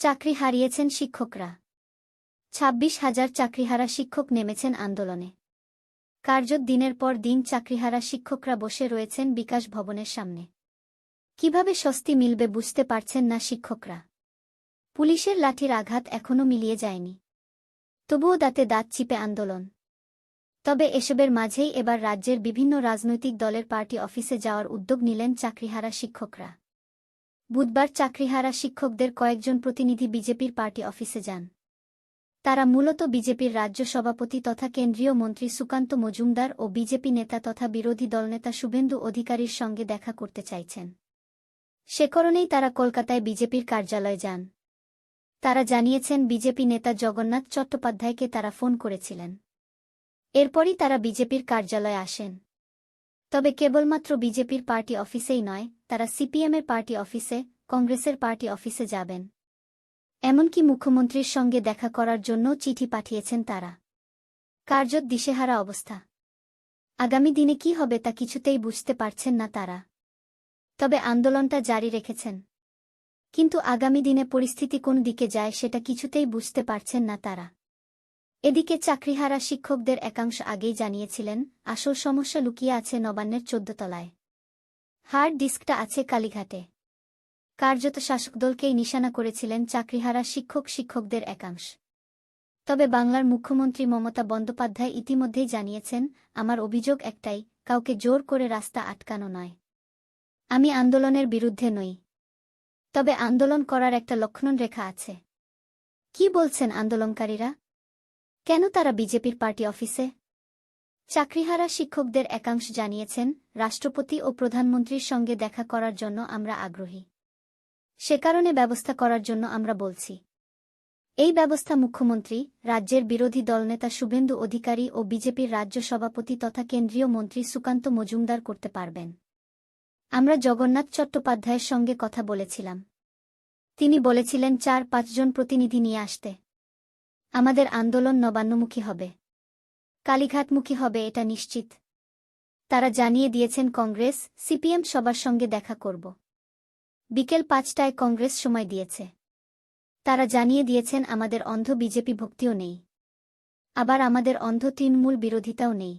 চাকরি হারিয়েছেন শিক্ষকরা। ছাব্বিশ হাজার চাকরিহারা শিক্ষক নেমেছেন আন্দোলনে। কার্যত দিনের পর দিন চাকরিহারা শিক্ষকরা বসে রয়েছেন বিকাশ ভবনের সামনে। কীভাবে স্বস্তি মিলবে বুঝতে পারছেন না শিক্ষকরা। পুলিশের লাঠির আঘাত এখনও মিলিয়ে যায়নি। তবুও দাঁতে দাঁত চিপে আন্দোলন। তবে এসবের মাঝেই এবার রাজ্যের বিভিন্ন রাজনৈতিক দলের পার্টি অফিসে যাওয়ার উদ্যোগ নিলেন চাকরিহারা শিক্ষকরা। বুধবার চাকরিহারা শিক্ষকদের কয়েকজন প্রতিনিধি বিজেপির পার্টি অফিসে যান। তারা মূলত বিজেপির রাজ্য সভাপতি তথা কেন্দ্রীয় মন্ত্রী সুকান্ত মজুমদার ও বিজেপি নেতা তথা বিরোধী দলনেতা শুভেন্দু অধিকারীর সঙ্গে দেখা করতে চাইছেন। সে কারণেই তারা কলকাতায় বিজেপির কার্যালয়ে যান। তারা জানিয়েছেন, বিজেপি নেতা জগন্নাথ চট্টোপাধ্যায়কে তারা ফোন করেছিলেন। এরপরই তারা বিজেপির কার্যালয়ে আসেন। তবে কেবলমাত্র বিজেপির পার্টি অফিসেই নয়, তারা সিপিএমের পার্টি অফিসে, কংগ্রেসের পার্টি অফিসে যাবেন। এমনকি মুখ্যমন্ত্রীর সঙ্গে দেখা করার জন্য চিঠি পাঠিয়েছেন তারা। কার্যত দিশেহারা অবস্থা। আগামী দিনে কি হবে তা কিছুতেই বুঝতে পারছেন না তারা। তবে আন্দোলনটা জারি রেখেছেন। কিন্তু আগামী দিনে পরিস্থিতি কোন দিকে যায় সেটা কিছুতেই বুঝতে পারছেন না তারা। এদিকে চাকরিহারা শিক্ষকদের একাংশ আগেই জানিয়েছিলেন, আসল সমস্যা লুকিয়ে আছে নবান্নের চোদ্দতলায় হার্ড ডিস্কটা আছে কালীঘাটে। কার্যত শাসকদলকেই নিশানা করেছিলেন চাকরিহারা শিক্ষক শিক্ষকদের একাংশ। তবে বাংলার মুখ্যমন্ত্রী মমতা বন্দ্যোপাধ্যায় ইতিমধ্যেই জানিয়েছেন, আমার অভিযোগ একটাই, কাউকে জোর করে রাস্তা আটকানো নয়। আমি আন্দোলনের বিরুদ্ধে নই। তবে আন্দোলন করার একটা লক্ষণ রেখা আছে। কি বলছেন আন্দোলনকারীরা? কেন তারা বিজেপির পার্টি অফিসে? চাকরিহারা শিক্ষকদের একাংশ জানিয়েছেন, রাষ্ট্রপতি ও প্রধানমন্ত্রীর সঙ্গে দেখা করার জন্য আমরা আগ্রহী। সে কারণে ব্যবস্থা করার জন্য আমরা বলছি। এই ব্যবস্থা মুখ্যমন্ত্রী, রাজ্যের বিরোধী দলনেতা শুভেন্দু অধিকারী ও বিজেপির রাজ্য সভাপতি তথা কেন্দ্রীয় মন্ত্রী সুকান্ত মজুমদার করতে পারবেন। আমরা জগন্নাথ চট্টোপাধ্যায়ের সঙ্গে কথা বলেছিলাম। তিনি বলেছিলেন, চার পাঁচজন প্রতিনিধি নিয়ে আসতে। আমাদের আন্দোলন নবান্নমুখী হবে। কালীঘাটমুখী হবে, এটা নিশ্চিত। তারা জানিয়ে দিয়েছেন কংগ্রেস, সিপিএম সবার সঙ্গে দেখা করব। বিকেল পাঁচটায় কংগ্রেস সময় দিয়েছে। তারা জানিয়ে দিয়েছেন আমাদের অন্ধ বিজেপি ভক্তিও নেই। আবার আমাদের অন্ধ তৃণমূল বিরোধিতাও নেই।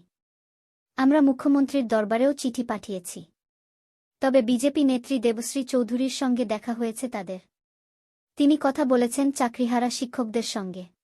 আমরা মুখ্যমন্ত্রীর দরবারেও চিঠি পাঠিয়েছি। তবে বিজেপি নেত্রী দেবশ্রী চৌধুরীর সঙ্গে দেখা হয়েছে তাদের। তিনি কথা বলেছেন চাকরিহারা শিক্ষকদের সঙ্গে।